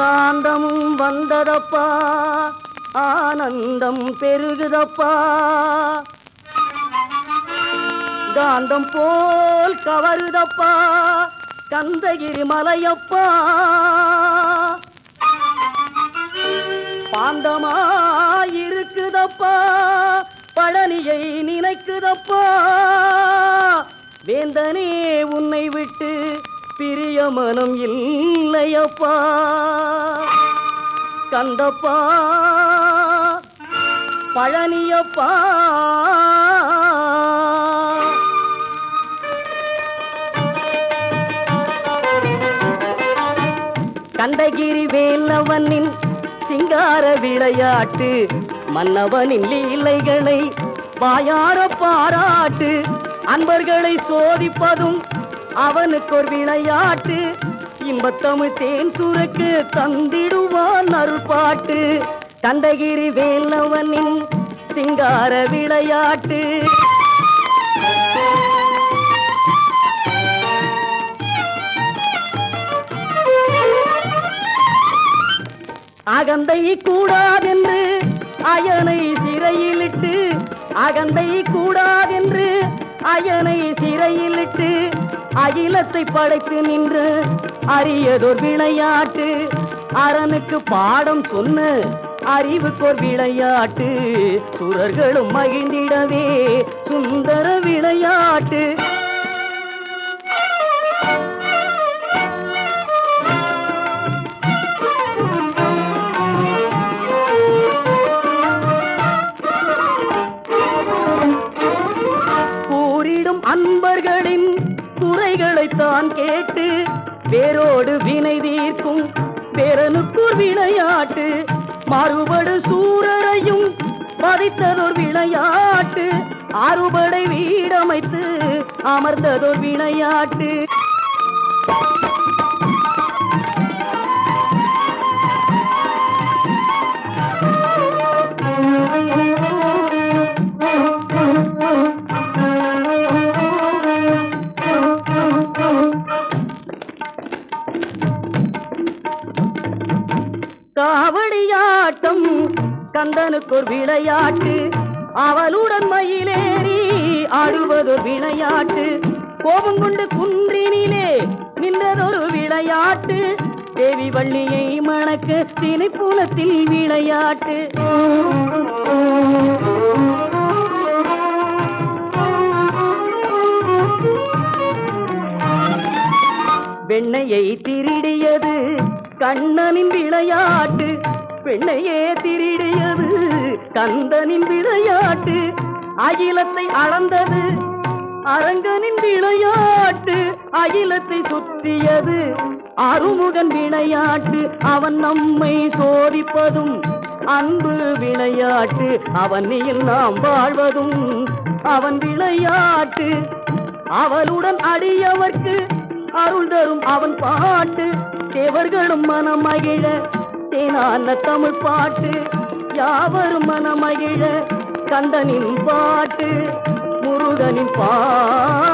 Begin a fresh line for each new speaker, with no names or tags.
சாந்தமும் வந்ததப்பா. ஆனந்தம் பெருகுதப்பா. காந்தம் போல் கவருதப்பா. கந்தகிரி மலையப்பா. பாந்தமாயிருக்குதப்பா. பழனியை நினைக்குதப்பா. வேந்தனே உன்னை விட்டு பிரிய மனம் இல்லையப்பா. கந்தப்பா பழனியப்பா. கண்டகிரி வேலவனின் சிங்கார விளையாட்டு மன்னவனின் லீலைகளை வாயார பாராட்டு அன்பர்களை சோதிப்பதும் அவனுக்கு ஒரு விளையாட்டு. இன்பத்தமிழ் தேன் சுருக்கு தந்திடுவான் அருள்பாட்டு கண்டகிரி வேலவனின் சிங்கார விளையாட்டு. அகந்தை கூடாதென்று அயனை சிறையிலிட்டு. அகந்தை கூடாதென்று அயனை சிறையிலிட்டு. அகிலத்தை படைத்து நின்று அரியதோர் விளையாட்டு. அரனுக்கு பாடம் சொன்ன அறிவுக்கோர் விளையாட்டு. சுரர்களும் மகிழ்ந்திடவே சுந்தர விளையாட்டு. நான் கேட்டு வேரோடு வினை தீர்க்கும் பேரனுக்குர் விளையாட்டு மாறுபடு சூரரையும் வதைத்ததோர் விளையாட்டு அறுபடை வீடமைத்து அமர்ந்ததோர் விளையாட்டு காவடியாட்டம். கந்தனுக்கு ஒரு விளையாட்டு. அவளுடன் மயிலேறி ஆடுவது விளையாட்டு. கோபம் கொண்டு குன்றினிலே நின்றதொரு விளையாட்டு. தேவி வள்ளியை மணக்க திணைப்புலத்தில் விளையாட்டு. வெண்ணையை திருடியது கண்ணனின் விளையாட்டு. பெண்ணையே திருடியது கந்தனின் விளையாட்டு அகிலத்தை அளந்தது அரங்கனின் விளையாட்டு அகிலத்தை சுற்றியது அருமுகன் விளையாட்டு. அவன் நம்மை சோதிப்பதும் அன்பு விளையாட்டு. அவனில் நாம் வாழ்வதும் அவன் விளையாட்டு. அவளுடன் அடியவர்க்கு அருள் தரும் அவன் பாட்டு. தேவர்களும் மனமகிழ தேனான தமிழ் பாட்டு. யாவரும் மனமகிழ கந்தனின் பாட்டு முருகனின் பாட்டு.